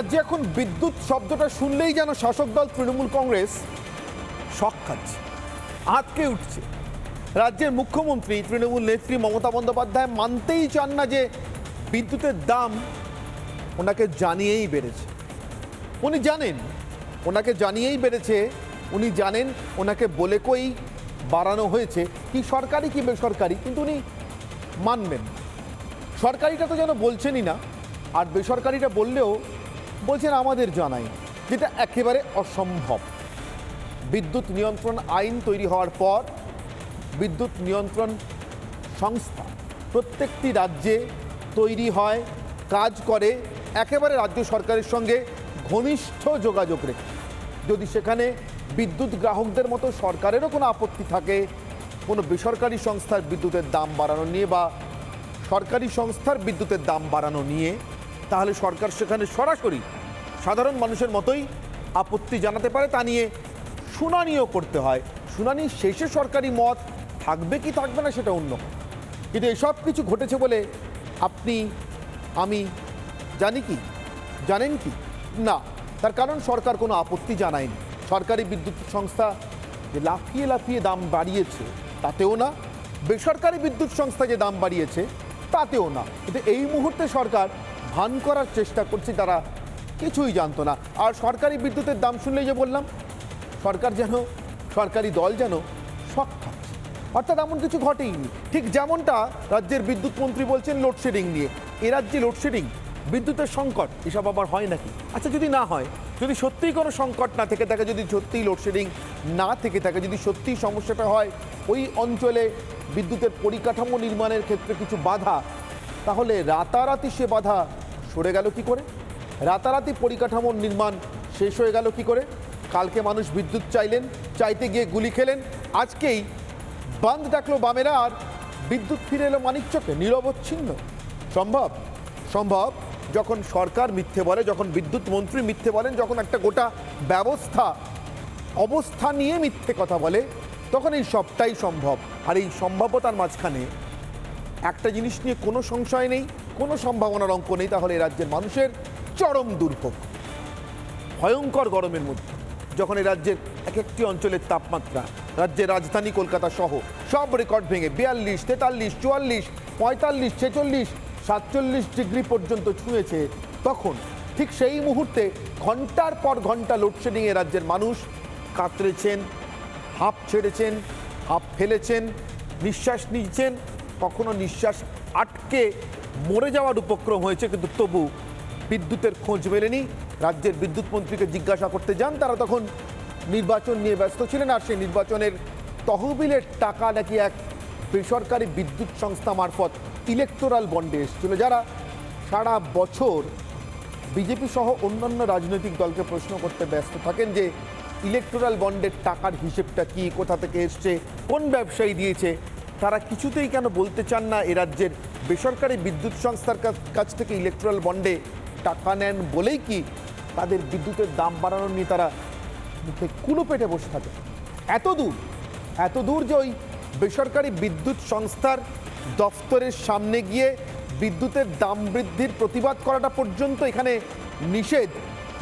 রাজ্যে এখন বিদ্যুৎ শব্দটা শুনলেই যেন শাসক দল তৃণমূল কংগ্রেস শখ খাচ্ছে আটকে উঠছে। রাজ্যের মুখ্যমন্ত্রী, তৃণমূল নেত্রী মমতা বন্দ্যোপাধ্যায় মানতেই চান না যে বিদ্যুতের দাম ওনাকে জানিয়েই বেড়েছে। উনি জানেন, ওনাকে জানিয়েই বেড়েছে, উনি জানেন ওনাকে বলে কই বাড়ানো হয়েছে, কি সরকারি কি বেসরকারি, কিন্তু উনি মানবেন সরকারিটা তো যেন বলছেনই না, আর বেসরকারিটা বললেও বলছেন আমাদের জানাই, যেটা একেবারে অসম্ভব। বিদ্যুৎ নিয়ন্ত্রণ আইন তৈরি হওয়ার পর বিদ্যুৎ নিয়ন্ত্রণ সংস্থা প্রত্যেকটি রাজ্যে তৈরি হয়, কাজ করে, একেবারে রাজ্য সরকারের সঙ্গে ঘনিষ্ঠ যোগাযোগ রেখে। যদি সেখানে বিদ্যুৎ গ্রাহকদের মতো সরকারেরও কোনো আপত্তি থাকে, কোনো বেসরকারি সংস্থার বিদ্যুতের দাম বাড়ানো নিয়ে বা সরকারি সংস্থার বিদ্যুতের দাম বাড়ানো নিয়ে তাহলে সরকার সেখানে সরাসরি সাধারণ মানুষের মতোই আপত্তি জানাতে পারে, তা নিয়ে শুনানিও করতে হয়। শুনানি শেষে সরকারি মত থাকবে কি থাকবে না সেটা অন্য। কিন্তু এসব কিছু ঘটেছে বলে আপনি, আমি জানি কি? জানেন কি? না। তার কারণ সরকার কোনো আপত্তি জানায়নি। সরকারি বিদ্যুৎ সংস্থা যে লাফিয়ে লাফিয়ে দাম বাড়িয়েছে, তাতেও না। বেসরকারি বিদ্যুৎ সংস্থা যে দাম বাড়িয়েছে, তাতেও না। কিন্তু এই মুহূর্তে সরকার ভান করার চেষ্টা করছে, তারা কিছুই জানতো না। আর সরকারি বিদ্যুতের দাম শুনলেই যে বললাম, সরকার যেন, সরকারি দল যেন খাচ্ছে অর্থাৎ এমন কিছু ঘটেইনি। ঠিক যেমনটা রাজ্যের বিদ্যুৎ মন্ত্রী বলছেন লোডশেডিং নিয়ে। এ রাজ্যে লোডশেডিং, বিদ্যুতের সংকট, এসব আবার হয় নাকি? আচ্ছা যদি না হয়, যদি সত্যিই কোনো সংকট না থেকে থাকে, যদি সত্যিই লোডশেডিং না থেকে থাকে, যদি সত্যিই সমস্যাটা হয় ওই অঞ্চলে বিদ্যুতের পরিকাঠামো নির্মাণের ক্ষেত্রে কিছু বাধা, তাহলে রাতারাতি সে বাধা সরে গেল কি করে? রাতারাতি পরিকাঠামোর নির্মাণ শেষ হয়ে গেল কি করে? কালকে মানুষ বিদ্যুৎ চাইলেন, চাইতে গিয়ে গুলি খেলেন। আজকেই বাঁধ ডাকলো বামেরা আর বিদ্যুৎ ফিরে এলো মানিকচকে নিরবচ্ছিন্ন সম্ভব? সম্ভব যখন সরকার মিথ্যে বলে, যখন বিদ্যুৎ মন্ত্রী মিথ্যে বলেন, যখন একটা গোটা ব্যবস্থা, অবস্থা নিয়ে মিথ্যে কথা বলে, তখন এই সবটাই সম্ভব। আর এই সম্ভাব্যতার মাঝখানে একটা জিনিস নিয়ে কোনো সংশয় নেই, কোনো সম্ভাবনার অঙ্ক নেই, তাহলে রাজ্যের মানুষের চরম দুর্ভোগ। ভয়ঙ্কর গরমের মধ্যে, যখন এই রাজ্যের এক একটি অঞ্চলের তাপমাত্রা, রাজ্যের রাজধানী কলকাতা সহ সব রেকর্ড ভেঙে বিয়াল্লিশ, তেতাল্লিশ, চুয়াল্লিশ, পঁয়তাল্লিশ, ছেচল্লিশ, সাতচল্লিশ ডিগ্রি পর্যন্ত ছুঁয়েছে, তখন ঠিক সেই মুহূর্তে ঘণ্টার পর ঘণ্টা লোডশেডিংয়ে রাজ্যের মানুষ কাতরেছেন, হাঁপ ছেড়েছেন, হাঁপ ফেলেছেন, নিঃশ্বাস নিয়েছেন কখনো নিঃশ্বাস আটকে মরে যাওয়ার উপক্রম হয়েছে, কিন্তু তবু বিদ্যুতের খোঁজ মেলেনি। রাজ্যের বিদ্যুৎ মন্ত্রীকে জিজ্ঞাসা করতে যান, তারা তখন নির্বাচন নিয়ে ব্যস্ত ছিলেন আর সেই নির্বাচনের তহবিলের টাকা নাকি এক বেসরকারি বিদ্যুৎ সংস্থা মারফত ইলেকটোরাল বন্ডে এসেছিল, যারা সারা বছর বিজেপি সহ অন্যান্য রাজনৈতিক দলকে প্রশ্ন করতে ব্যস্ত থাকেন যে ইলেকটোরাল বন্ডের টাকার হিসেবটা কি, কোথা থেকে এসছে, কোন ব্যবসায়ী দিয়েছে তারা কিছুতেই কেন বলতে চান না এ রাজ্যের বেসরকারি বিদ্যুৎ সংস্থার কাছ- থেকে ইলেকট্রাল বন্ডে টাকা নেন বলেই কি তাদের বিদ্যুতের দাম বাড়ানো নিয়ে তারা মুখে কুলো পেটে বসে থাকে। এত দূর এত দূর যে ওই বেসরকারি বিদ্যুৎ সংস্থার দফতরের সামনে গিয়ে বিদ্যুতের দাম বৃদ্ধির প্রতিবাদ করাটা পর্যন্ত এখানে নিষেধ,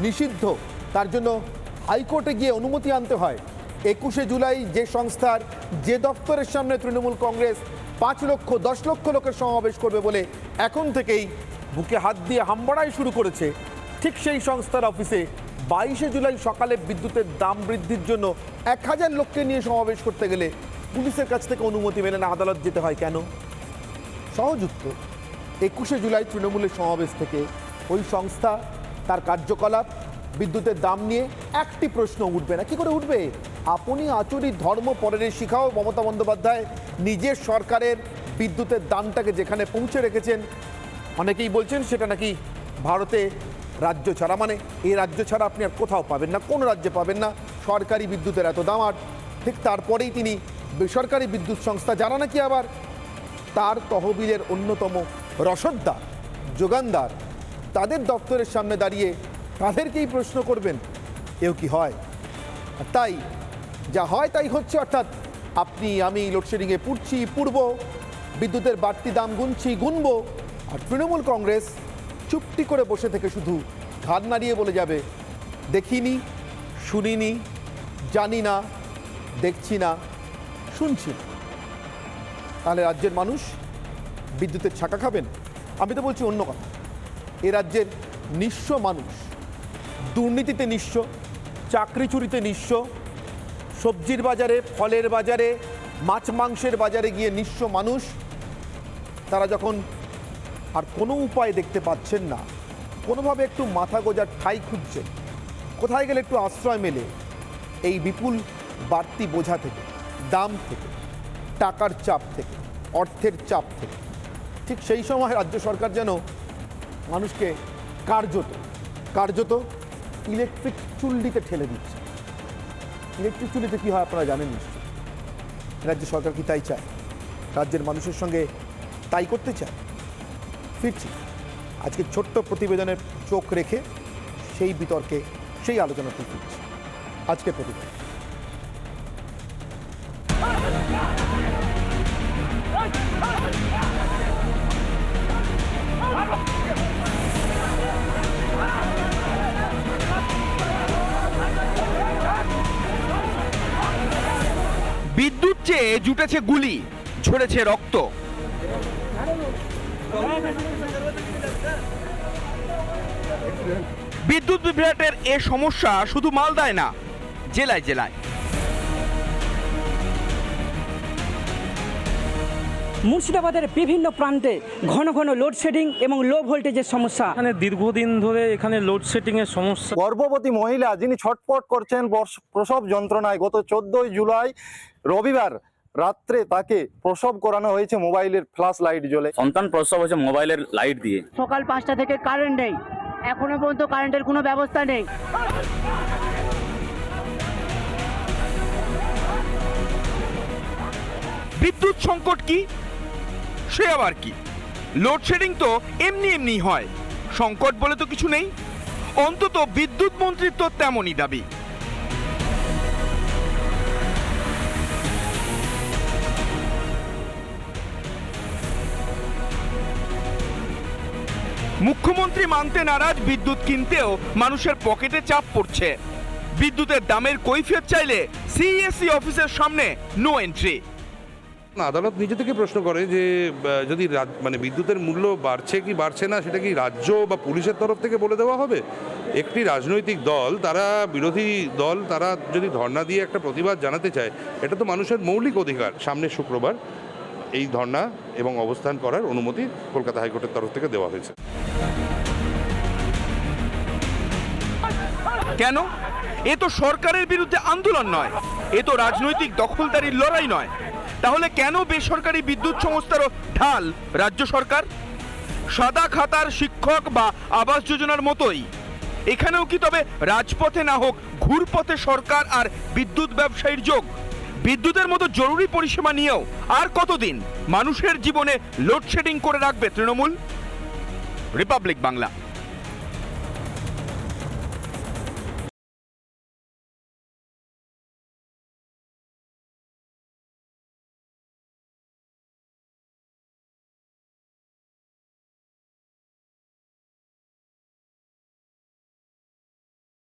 নিষিদ্ধ। তার জন্য হাইকোর্টে গিয়ে অনুমতি আনতে হয়। একুশে জুলাই যে সংস্থার যে দপ্তরের সামনে তৃণমূল কংগ্রেস পাঁচ লক্ষ, দশ লক্ষ লোকের সমাবেশ করবে বলে এখন থেকেই বুকে হাত দিয়ে হাম্বড়াই শুরু করেছে। ঠিক সেই সংস্থার অফিসে বাইশে জুলাই সকালে বিদ্যুতের দাম বৃদ্ধির জন্য এক হাজার লোককে নিয়ে সমাবেশ করতে গেলে পুলিশের কাছ থেকে অনুমতি মেলে না আদালত যেতে হয় কেন? সহযুক্ত একুশে জুলাই তৃণমূলের সমাবেশ থেকে ওই সংস্থা, তার কার্যকলাপ, বিদ্যুতের দাম নিয়ে একটি প্রশ্ন উঠবে না। কি করে উঠবে? আপনি আচুরি ধর্ম পরের শিখাও মমতা বন্দ্যোপাধ্যায় নিজের সরকারের বিদ্যুতের দামটাকে যেখানে পৌঁছে রেখেছেন, অনেকেই বলছেন সেটা নাকি ভারতে রাজ্য ছাড়া মানে এই রাজ্য ছাড়া আপনি আর কোথাও পাবেন না, কোন রাজ্যে পাবেন না। সরকারি বিদ্যুতের এত দাম, আর ঠিক তারপরেই তিনি বেসরকারি বিদ্যুৎ সংস্থা যারা নাকি আবার? তার তহবিলের অন্যতম রসদদার, যোগানদার, তাদের দপ্তরের সামনে দাঁড়িয়ে তাদেরকেই প্রশ্ন করবেন, এও কি হয়? তাই যা হয় তাই হচ্ছে, অর্থাৎ আপনি, আমি লোডশেডিংয়ে পুড়ছি, পুড়ব, বিদ্যুতের বাড়তি দাম গুনছি, গুনব, আর তৃণমূল কংগ্রেস চুপটি করে বসে থেকে শুধু ঘাড় নাড়িয়ে বলে যাবে, দেখিনি, শুনিনি, জানি না, দেখছি না, শুনছি তাহলে রাজ্যের মানুষ বিদ্যুতের ছাকা খাবেন? আমি তো বলছি অন্য কথা। এ রাজ্যের নিঃস্ব মানুষ, দুর্নীতিতে নিঃস্ব, চাকরি চুরিতে নিঃস্ব সবজির বাজারে, ফলের বাজারে, মাছ মাংসের বাজারে গিয়ে নিঃস্ব মানুষ। তারা যখন আর কোনো উপায় দেখতে পাচ্ছেন না, কোনোভাবে একটু মাথা গোজার ঠাই খুঁজছেন, কোথায় গেলে একটু আশ্রয় মেলে, এই বিপুল বাড়তি বোঝা থেকে, দাম থেকে, টাকার চাপ থেকে, অর্থের চাপ থেকে, ঠিক সেই সময় রাজ্য সরকার যেন মানুষকে কার্যত কার্যত ইলেকট্রিক চুল্লিতে ঠেলে দিচ্ছে। ইলেকট্রিক চুল্লিতে কী হয় আপনারা জানেন নিশ্চয়ই। রাজ্য সরকার কি তাই চায়? রাজ্যের মানুষের সঙ্গে তাই করতে চায়? ফিরছি। আজকে ছোট্ট প্রতিবেদনের চোখ রেখে সেই বিতর্কে সেই আলোচনাতে ফিরছি। আজকে প্রতিবেদন। বিদ্যুৎ চেয়ে জুটেছে গুলি, ঝরেছে রক্ত। বিদ্যুৎ বিভ্রাটের এ সমস্যা শুধু মালদায় না, জেলায় জেলায়। মুর্শিদাবাদের বিভিন্ন প্রান্তে ঘন ঘন লোডশেডিং এবং লো ভোল্টেজের সমস্যা। এখানে দীর্ঘদিন ধরে এখানে লোডশেডিং এর সমস্যা। গর্ভবতী মহিলা যিনি ছটফট করছেন বর্ষ- প্রসব যন্ত্রণায় গত চোদ্দই জুলাই রবিবার রাত্রে তাকে প্রসব করানো হয়েছে মোবাইলের ফ্ল্যাশ লাইট জ্বলে। সন্তান প্রসব হয়েছে মোবাইলের লাইট দিয়ে। সকাল পাঁচটা থেকে কারেন্ট নেই। এখনও পর্যন্ত কারেন্টের কোনো ব্যবস্থা নেই। বিদ্যুৎ সংকট কি? সে আবার কি? লোডশেডিং তো এমনি এমনি হয়। সংকট বলে তো কিছু নেই। অন্তত বিদ্যুৎ মন্ত্রীর তো তেমনই দাবি। মুখ্যমন্ত্রী মানতে নারাজ, বিদ্যুৎ কিনতেও মানুষের পকেটে চাপ পড়ছে। বিদ্যুতের দামের কৈফিয়ত চাইলে সিইএসসি অফিসের সামনে নো এন্ট্রি আদালত নিজে থেকে প্রশ্ন করে যে যদি মানে বিদ্যুতের মূল্য বাড়ছে কি বাড়ছে না, সেটা কি রাজ্য বা পুলিশের তরফ থেকে বলে দেওয়া হবে? একটি রাজনৈতিক দল, তারা বিরোধী দল, তারা যদি ধর্ণা দিয়ে একটা প্রতিবাদ জানাতে চায়, এটা তো মানুষের মৌলিক অধিকার। সামনের শুক্রবার এই ধর্ণা এবং অবস্থান করার অনুমতি কলকাতা হাইকোর্টের তরফ থেকে দেওয়া হয়েছে। কেন? এ তো সরকারের বিরুদ্ধে আন্দোলন নয়। এ তো রাজনৈতিক দখলদারির লড়াই নয়। তাহলে কেন বেসরকারি বিদ্যুৎ সংস্থারও ঢাল রাজ্য সরকার? সাদা খাতার শিক্ষক বা আবাস যোজনার মতোই। এখানেও কি তবে রাজপথে না হোক ঘুরপথে সরকার আর বিদ্যুৎ ব্যবসায়ীর যোগ? বিদ্যুতের মতো জরুরি পরিষেবা নিয়েও আর কতদিন মানুষের জীবনে লোডশেডিং করে রাখবে তৃণমূল? রিপাবলিক বাংলা